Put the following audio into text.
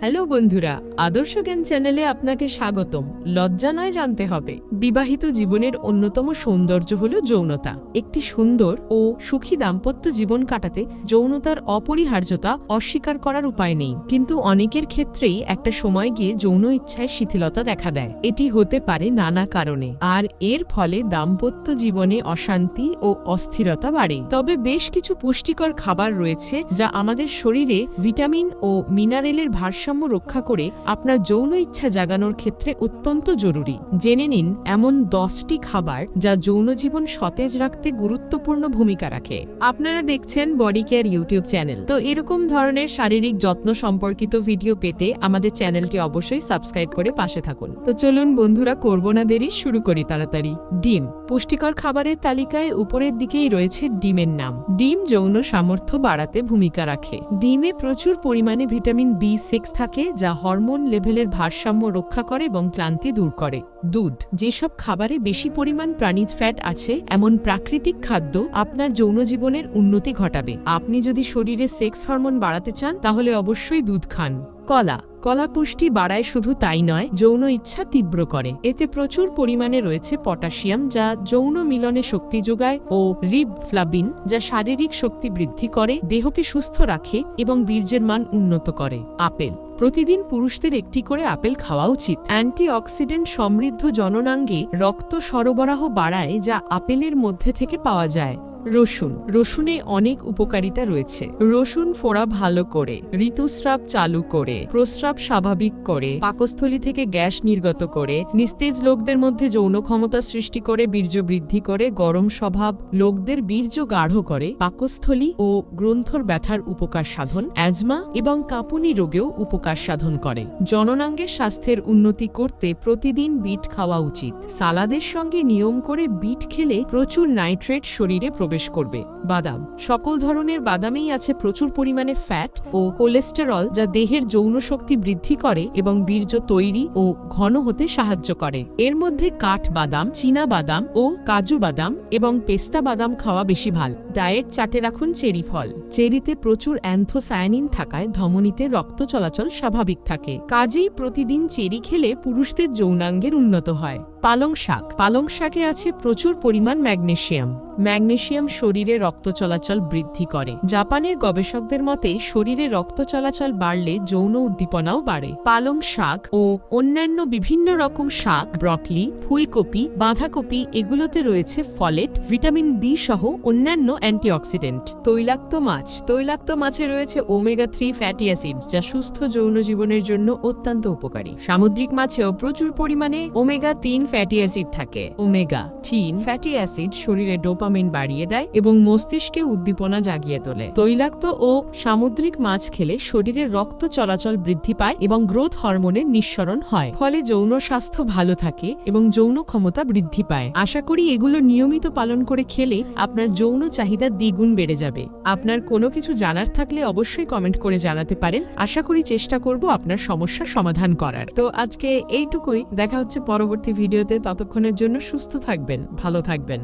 Hello বন্ধুরা, আদর্শ জ্ঞান চ্যানেলে আপনাকে স্বাগতম। লজ্জা নয় জানতে হবে, বিবাহিত জীবনের অন্যতম সৌন্দর্য হল যৌনতা। একটি সুন্দর ও সুখী দাম্পত্য জীবন কাটাতে যৌনতার অপরিহার্যতা অস্বীকার করার উপায় নেই। কিন্তু অনেকের ক্ষেত্রেই একটা সময় গিয়ে যৌন ইচ্ছায় শিথিলতা দেখা দেয়। এটি হতে পারে নানা কারণে, আর এর ফলে দাম্পত্য জীবনে অশান্তি ও অস্থিরতা বাড়ে। তবে বেশ কিছু পুষ্টিকর খাবার রয়েছে যা আমাদের শরীরে ভিটামিন ও মিনারেলের ভারসাম্য রক্ষা করে আপনার যৌন ইচ্ছা জাগানোর ক্ষেত্রে অত্যন্ত জরুরি। জেনে নিন, এমন দশটি খাবার যা যৌন জীবন সতেজ রাখতে গুরুত্বপূর্ণ ভূমিকা রাখে। আপনারা দেখছেন বডি কেয়ার ইউটিউব চ্যানেল তো এরকম ধরনের শারীরিক যত্ন সম্পর্কিত ভিডিও পেতে আমাদের চ্যানেলটি অবশ্যই সাবস্ক্রাইব করে পাশে থাকুন। তো চলুন বন্ধুরা, করব না দেরি, শুরু করি তাড়াতাড়ি। ডিম। পুষ্টিকর খাবারের তালিকায় উপরের দিকেই রয়েছে ডিমের নাম। ডিম যৌন সামর্থ্য বাড়াতে ভূমিকা রাখে। ডিমে প্রচুর পরিমাণে ভিটামিন বি সিক্স থাকে যা হরমোন লেভেলের ভারসাম্য রক্ষা করে এবং ক্লান্তি দূর করে। দুধ, যেসব খাবারে বেশি পরিমাণ প্রাণীজ ফ্যাট আছে, এমন প্রাকৃতিক খাদ্য আপনার যৌন জীবনের উন্নতি ঘটাবে। আপনি যদি শরীরে সেক্স হরমোন বাড়াতে চান, তাহলে অবশ্যই দুধ খান। কলা। কলা পুষ্টি বাড়ায় শুধু তাই নয়, যৌন ইচ্ছা তীব্র করে। এতে প্রচুর পরিমাণে রয়েছে পটাশিয়াম, যা যৌন মিলনে শক্তি যোগায়, ও রিব ফ্লাবিন যা শারীরিক শক্তি বৃদ্ধি করে, দেহকে সুস্থ রাখে এবং বীর্যের মান উন্নত করে। আপেল। প্রতিদিন পুরুষদের একটি করে আপেল খাওয়া উচিত। অ্যান্টিঅক্সিডেন্ট সমৃদ্ধ জননাঙ্গে রক্ত সরবরাহ বাড়ায়, যা আপেলের মধ্যে থেকে পাওয়া যায়। রসুন। রসুনে অনেক উপকারিতা রয়েছে। রসুন ফোড়া ভালো করে, ঋতুস্রাব চালু করে, প্রস্রাব স্বাভাবিক করে, পাকস্থলী থেকে গ্যাস নির্গত করে, নিস্তেজ লোকদের মধ্যে যৌন ক্ষমতা সৃষ্টি করে, বীর্য বৃদ্ধি করে, গরম স্বভাব লোকদের বীর্য গাঢ় করে, পাকস্থলী ও গ্রন্থর ব্যথার উপকার সাধন, অ্যাজমা এবং কাঁপুনি রোগেও উপকার সাধন করে। জননাঙ্গের স্বাস্থ্যের উন্নতি করতে প্রতিদিন বিট খাওয়া উচিত। সালাদের সঙ্গে নিয়ম করে বিট খেলে প্রচুর নাইট্রেট শরীরে প্রবেশ করবে। বাদাম। সকল ধরনের বাদামেই আছে প্রচুর পরিমাণে ফ্যাট ও কোলেস্টেরল যা দেহের যৌন শক্তি বৃদ্ধি করে এবং বীর্য তৈরি ও ঘন হতে সাহায্য করে। এর মধ্যে কাঠ বাদাম, চীনা বাদাম ও কাজু বাদাম এবং পেস্তা বাদাম খাওয়া বেশি ভালো। ডায়েট চাটে রাখুন চেরি ফল। চেরিতে প্রচুর অ্যান্থোসায়ানিন থাকায় ধমনীতে রক্ত চলাচল স্বাভাবিক থাকে। কাজেই প্রতিদিন চেরি খেলে পুরুষদের যৌনাঙ্গের উন্নত হয়। পালং শাক। পালং শাকে আছে প্রচুর পরিমাণ ম্যাগনেশিয়াম। ম্যাগনেশিয়াম শরীরে রক্ত চলাচল বৃদ্ধি করে। জাপানের গবেষকদের মতে, শরীরে রক্ত চলাচল বাড়লে যৌন উদ্দীপনাও বাড়ে। পালং শাক ও অন্যান্য বিভিন্ন রকম শাক, ব্রকলি, ফুলকপি, বাঁধাকপি, এগুলোতে রয়েছে ফলেট, ভিটামিন বি সহ অন্যান্য অ্যান্টিঅক্সিডেন্ট। তৈলাক্ত মাছ। তৈলাক্ত মাছে রয়েছে ওমেগা থ্রি ফ্যাটি অ্যাসিডস, যা সুস্থ যৌন জীবনের জন্য অত্যন্ত উপকারী। সামুদ্রিক মাছেও প্রচুর পরিমাণে ওমেগা তিন ফ্যাটি অ্যাসিড থাকে। ওমেগা তিন ফ্যাটি অ্যাসিড শরীরে ডোপামিন বাড়িয়ে দেয় এবং মস্তিষ্কে উদ্দীপনা জাগিয়ে তোলে। তৈলাক্ত ও সামুদ্রিক মাছ খেলে শরীরে রক্ত চলাচল বৃদ্ধি পায় এবং গ্রোথ হরমোনের নিঃসরণ হয়। ফলে যৌন স্বাস্থ্য ভালো থাকে এবং যৌন ক্ষমতা বৃদ্ধি পায়। আশা করি এগুলো নিয়মিত পালন করে খেলে আপনার যৌন চাহিদা দ্বিগুণ বেড়ে যাবে। আপনার কোনো কিছু জানার থাকলে অবশ্যই কমেন্ট করে জানাতে পারেন। আশা করি চেষ্টা করব আপনার সমস্যা সমাধান করার। তো আজকে এইটুকুই। দেখা হচ্ছে পরবর্তী ভিডিওতে ততক্ষণের জন্য সুস্থ থাকবেন ভালো থাকবেন।